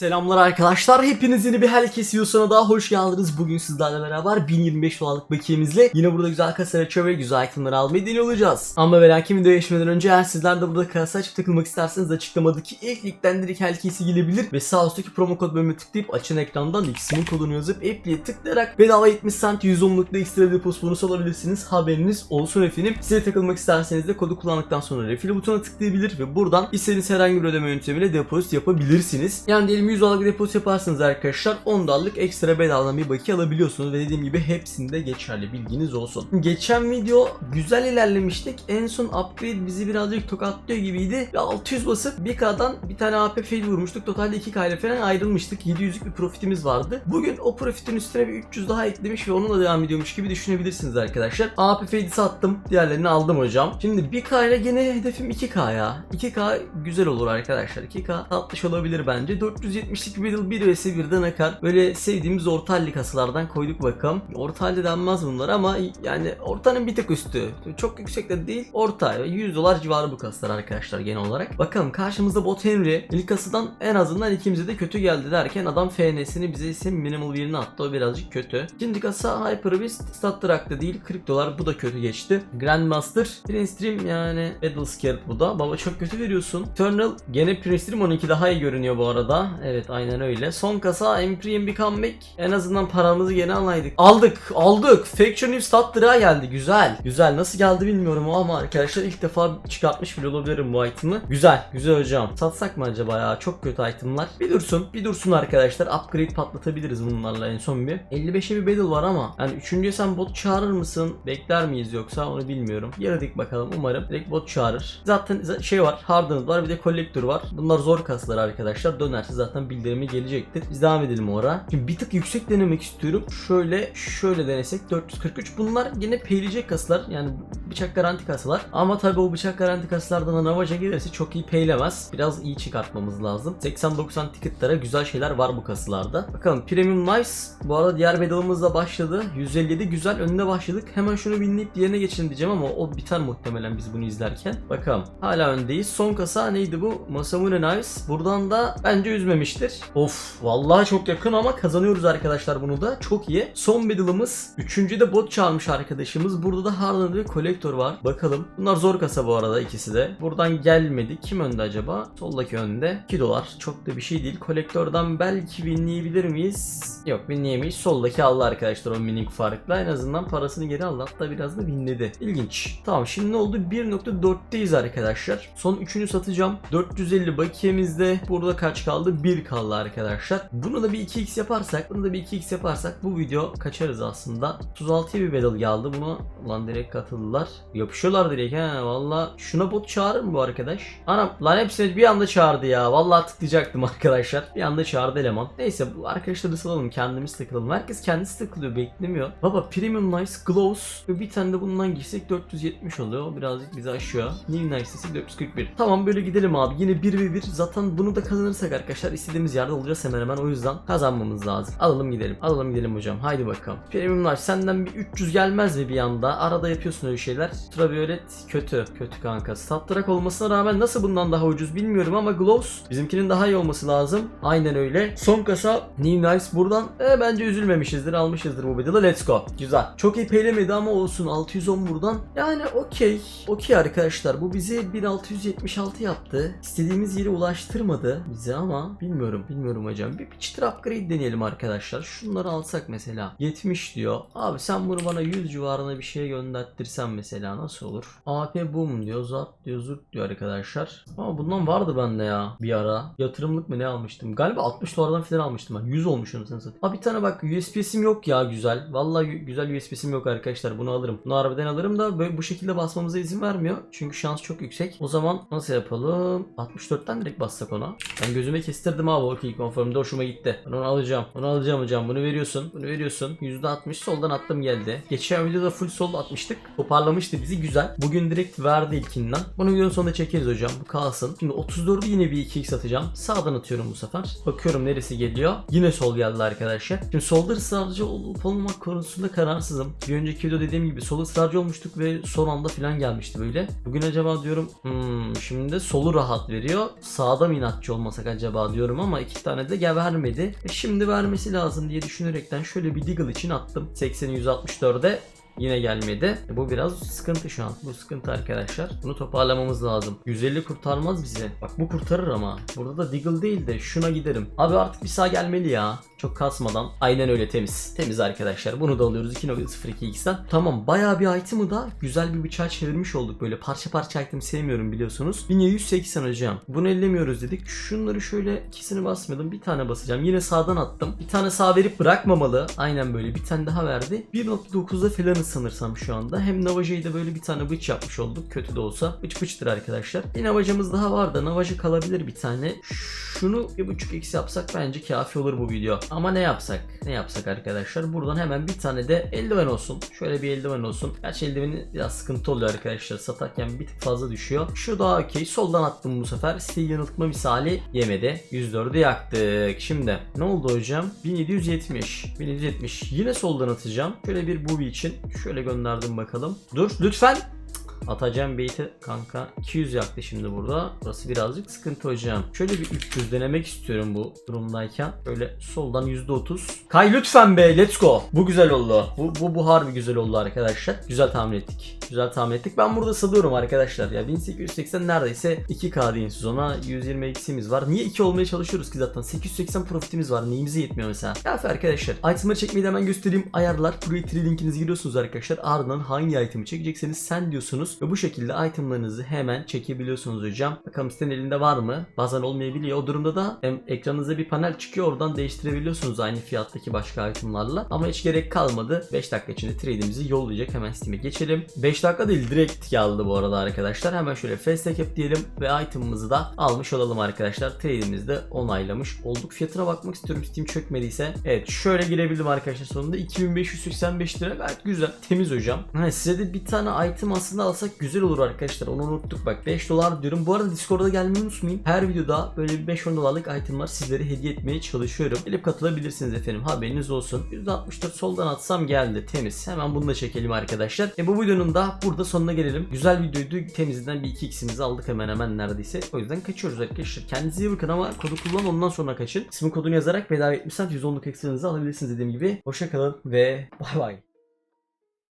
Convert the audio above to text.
Selamlar arkadaşlar. Hepiniz yeni bir herkes videosuna daha hoş geldiniz. Bugün sizlerle beraber 1025 dolarlık bakiyemizle yine burada güzel kasa açıyor ve güzel itemleri almayı deniyor olacağız. Ama ve lakin videoya geçmeden önce eğer sizler de burada kasa açıp takılmak isterseniz açıklamadaki ilk linkten direkt herkesi gelebilir ve sağ üstteki promo kod bölümüne tıklayıp açın ekrandan X'in kodunu yazıp app'liye tıklayarak bedava 70 cent 110'lukla ekstra depos bonusu alabilirsiniz. Haberiniz olsun efendim. Size takılmak isterseniz de kodu kullandıktan sonra refill butonuna tıklayabilir ve buradan istediğiniz herhangi bir ödeme yöntemiyle depozit yapabilirsiniz. Yani diyelim 100 dolarlık depozito yaparsanız arkadaşlar 10 dolarlık ekstra bedavadan bir bakiye alabiliyorsunuz ve dediğim gibi hepsinde geçerli bilginiz olsun. Geçen video güzel ilerlemiştik. En son upgrade bizi birazcık tokatlıyor gibiydi. Ve 600 basıp 1K'dan bir tane AP fail vurmuştuk. Totalde 2K falan ayrılmıştık. 700'lük bir profitimiz vardı. Bugün o profitin üstüne bir 300 daha eklemiş ve onunla devam ediyormuş gibi düşünebilirsiniz arkadaşlar. AP fail'i sattım. Diğerlerini aldım hocam. Şimdi 1K ile gene hedefim 2K ya. 2K güzel olur arkadaşlar. 2K tatlış olabilir bence. 400 %70'lik Riddle 1 vs 1'den akar. Böyle sevdiğimiz orta halli kasalardan koyduk bakalım. Orta halli denmez bunlar ama yani ortanın bir tık üstü. Çok yüksek de değil. Orta 100 dolar civarı bu kasalar arkadaşlar genel olarak. Bakalım karşımızda Bot Henry ilk kasadan en azından ikimize de kötü geldi derken adam FN'sini bize ise minimal birini attı. O birazcık kötü. Şimdi kasa Hyper Beast Stat Track'ta değil 40 dolar bu da kötü geçti. Grandmaster Prince Dream yani Battle Scared bu da. Baba çok kötü veriyorsun. Eternal gene Prince Dream 12 daha iyi görünüyor bu arada. Evet aynen öyle. Son kasa Empyrean bir comeback. En azından paramızı gene alaydık. Aldık aldık. Faction New Stat Draw geldi. Güzel. Güzel. Nasıl geldi bilmiyorum ama arkadaşlar ilk defa çıkartmış bile olabilirim bu item'ı. Güzel. Güzel hocam. Satsak mı acaba ya? Çok kötü item'lar. Bir dursun. Bir dursun arkadaşlar. Upgrade patlatabiliriz bunlarla en son bir. 55'e bir battle var ama yani üçüncüye sen bot çağırır mısın? Bekler miyiz yoksa onu bilmiyorum. Yaradık bakalım umarım. Direkt bot çağırır. Zaten şey var. Hardened var bir de Collector var. Bunlar zor kaslar arkadaşlar. Dönerse zaten bildirimi gelecektir. Biz devam edelim ora. Şimdi bir tık yüksek denemek istiyorum. Şöyle şöyle denesek 443. Bunlar yine peyleyecek kaslar. Yani bıçak garanti kasalar. Ama tabii o bıçak garanti kasalardan Navaja gelirse çok iyi peylemez. Biraz iyi çıkartmamız lazım. 80-90 ticketlere güzel şeyler var bu kasalarda. Bakalım Premium Nice. Bu arada diğer bedalımız da başladı. 157 güzel önüne başladık. Hemen şunu binleyip diğerine geçelim diyeceğim ama o biter muhtemelen biz bunu izlerken. Bakalım. Hala öndeyiz. Son kasa neydi bu? Masamune Nice. Buradan da bence üzmemiştir. Of vallahi çok yakın ama kazanıyoruz arkadaşlar bunu da. Çok iyi. Son battle'ımız. Üçüncü de bot çağırmış arkadaşımız. Burada da Harlan ve Collector var. Bakalım. Bunlar zor kasa bu arada ikisi de. Buradan gelmedi. Kim önde acaba? Soldaki önde. 2 dolar. Çok da bir şey değil. Kolektörden belki winleyebilir miyiz? Yok winleyemeyiz. Soldaki aldı arkadaşlar o minik farkla. En azından parasını geri aldı. Hatta biraz da winledi. İlginç. Tamam şimdi ne oldu? 1.4'teyiz arkadaşlar. Son üçünü satacağım. 450 bakiyemizde. Burada kaç kaldı? 1 kaldı arkadaşlar. Bunu da bir 2x yaparsak, bunu da bir 2x yaparsak bu video kaçarız aslında. 36'ya bir battle geldi. Buna lan direkt katıldılar. Yapışıyorlar direkt ha. Valla şuna bot çağırır mı bu arkadaş? Anam lan hepsini bir anda çağırdı ya. Vallahi tıklayacaktım arkadaşlar. Bir anda çağırdı eleman. Neyse bu arkadaşları salalım. Kendimiz takılalım. Herkes kendisi takılıyor. Beklemiyor. Baba Premium Nice Gloves ve bir tane de bundan girsek 470 oluyor. Birazcık bizi aşıyor. New Nice sesi 441. Tamam böyle gidelim abi. Yine 1 ve 1. Zaten bunu da kazanırsak arkadaşlar istediğimiz yerde olacağız hemen hemen. O yüzden kazanmamız lazım. Alalım gidelim. Alalım gidelim hocam. Haydi bakalım. Premium Nice senden bir 300 gelmez mi bir anda? Arada yapıyorsun öyle şeyler. Ultraviolet kötü. Kötü kanka. Statrak olmasına rağmen nasıl bundan daha ucuz bilmiyorum ama Gloves bizimkinin daha iyi olması lazım. Aynen öyle. Son kasa New Nice buradan e, bence üzülmemişizdir. Almışızdır bu bedeli. Let's go. Güzel. Çok iyi peylemedi ama olsun. 610 buradan. Yani okey. Okey arkadaşlar. Bu bizi 1676 yaptı. İstediğimiz yere ulaştırmadı bize ama bilmiyorum. Bilmiyorum hocam. Bir, bir çıtır upgrade deneyelim arkadaşlar. Şunları alsak mesela. 70 diyor. Abi sen bunu bana 100 civarına bir şey göndertirsen mesela nasıl olur? AP boom diyor. Zat diyor. Zurt diyor arkadaşlar. Ama bundan vardı bende ya bir ara. Yatırımlık mı ne almıştım? Galiba 60 dolardan falan almıştım ben. 100 olmuş anasını satayım. Aa bir tane bak USB'sim yok ya güzel. Vallahi gü- güzel USB'sim yok arkadaşlar. Bunu alırım. Bunu harbiden alırım da böyle bu şekilde basmamıza izin vermiyor. Çünkü şans çok yüksek. O zaman nasıl yapalım? 64'ten direkt bassak ona. Ben gözüme kestirdim abi o key conform'da hoşuma gitti. Ben onu alacağım. Onu alacağım hocam. Bunu veriyorsun. Bunu veriyorsun. %60 soldan attım geldi. Geçen videoda full sol atmıştık. Toparlamıştı bizi güzel. Bugün direkt verdi ilkinden. Bunu videonun sonunda çekeriz hocam. Bu kalsın. Şimdi 34'ü yine bir 2x atacağım. Sağdan atıyorum bu sefer. Bakıyorum neresi geliyor. Yine sol geldi arkadaşlar. Şimdi solda ısrarcı olup olmamak konusunda kararsızım. Bir önceki video dediğim gibi sol ısrarcı olmuştuk ve son anda falan gelmişti böyle. Bugün acaba diyorum hmm, şimdi solu rahat veriyor. Sağda mı inatçı olmasak acaba diyorum sanıyorum ama iki tane de gel vermedi. E şimdi vermesi lazım diye düşünerekten şöyle bir Deagle için attım. 80'i 164'e Yine gelmedi. E bu biraz sıkıntı şu an. Bu sıkıntı arkadaşlar. Bunu toparlamamız lazım. 150 kurtarmaz bizi. Bak bu kurtarır ama. Burada da Deagle değil de şuna giderim. Abi artık bir sağ gelmeli ya. Çok kasmadan. Aynen öyle temiz. Temiz arkadaşlar. Bunu da alıyoruz 2.02x'ten. Tamam bayağı bir item'ı da güzel bir bıçağa çevirmiş olduk. Böyle parça parça item sevmiyorum biliyorsunuz. 1780 hocam. Bunu ellemiyoruz dedik. Şunları şöyle ikisini basmadım. Bir tane basacağım. Yine sağdan attım. Bir tane sağ verip bırakmamalı. Aynen böyle. Bir tane daha verdi. 1.9'da falanız sanırsam şu anda. Hem Navaja'yı da böyle bir tane bıç yapmış olduk. Kötü de olsa. Bıç bıçtır arkadaşlar. Bir Navaja'mız daha var da Navaja kalabilir bir tane. Şunu bir buçuk x yapsak bence kafi olur bu video. Ama ne yapsak? Ne yapsak arkadaşlar? Buradan hemen bir tane de eldiven olsun. Şöyle bir eldiven olsun. Gerçi eldiveni biraz sıkıntı oluyor arkadaşlar. Satarken bir tık fazla düşüyor. Şu daha okey. Soldan attım bu sefer. Stil yanıltma misali yemedi. 104'ü yaktık. Şimdi ne oldu hocam? 1770. 1770. Yine soldan atacağım. Şöyle bir bubi için. Şöyle gönderdim bakalım. Dur lütfen. Atacağım bait'i kanka 200 yaktı şimdi burada. Burası birazcık sıkıntı hocam. Şöyle bir 300 denemek istiyorum bu durumdayken. Böyle soldan %30. Kay lütfen be let's go. Bu güzel oldu. Bu, bu, bu harbi güzel oldu arkadaşlar. Güzel tahmin ettik. Güzel tahmin ettik. Ben burada salıyorum arkadaşlar. Ya 1880 neredeyse 2K deyin siz ona. 120 eksiğimiz var. Niye 2 olmaya çalışıyoruz ki zaten? 880 profitimiz var. Neyimize yetmiyor mesela? Kafi arkadaşlar. Itemları çekmeyi de hemen göstereyim. Ayarlar. 3 linkinizi giriyorsunuz arkadaşlar. Ardından hangi itemi çekecekseniz sen diyorsunuz. Ve bu şekilde itemlarınızı hemen çekebiliyorsunuz hocam. Bakalım sitenin elinde var mı? Bazen olmayabiliyor. O durumda da hem ekranınıza bir panel çıkıyor. Oradan değiştirebiliyorsunuz aynı fiyattaki başka itemlarla. Ama hiç gerek kalmadı. 5 dakika içinde trade'imizi yollayacak. Hemen Steam'e geçelim. 5 dakika değil direkt geldi bu arada arkadaşlar. Hemen şöyle fast take diyelim ve item'ımızı da almış olalım arkadaşlar. Trade'imizi de onaylamış olduk. Fiyatına bakmak istiyorum Steam çökmediyse. Evet şöyle girebildim arkadaşlar sonunda. 2585 lira gayet güzel. Temiz hocam. Ha, size de bir tane item aslında alsak güzel olur arkadaşlar. Onu unuttuk bak. 5 dolar diyorum. Bu arada Discord'a gelmeyi unutmayın. Her videoda böyle bir 5-10 dolarlık itemlar sizlere hediye etmeye çalışıyorum. Gelip katılabilirsiniz efendim. Haberiniz olsun. %64 soldan atsam geldi. Temiz. Hemen bunu da çekelim arkadaşlar. E bu videonun da burada sonuna gelelim. Güzel videoydu. Temizden bir 2x'imizi aldık hemen hemen neredeyse. O yüzden kaçıyoruz arkadaşlar. Kendinize iyi bakın ama kodu kullan ondan sonra kaçın. İsmin kodunu yazarak bedava 70 cent %10'luk ekstranızı alabilirsiniz dediğim gibi. Hoşçakalın ve bay bay.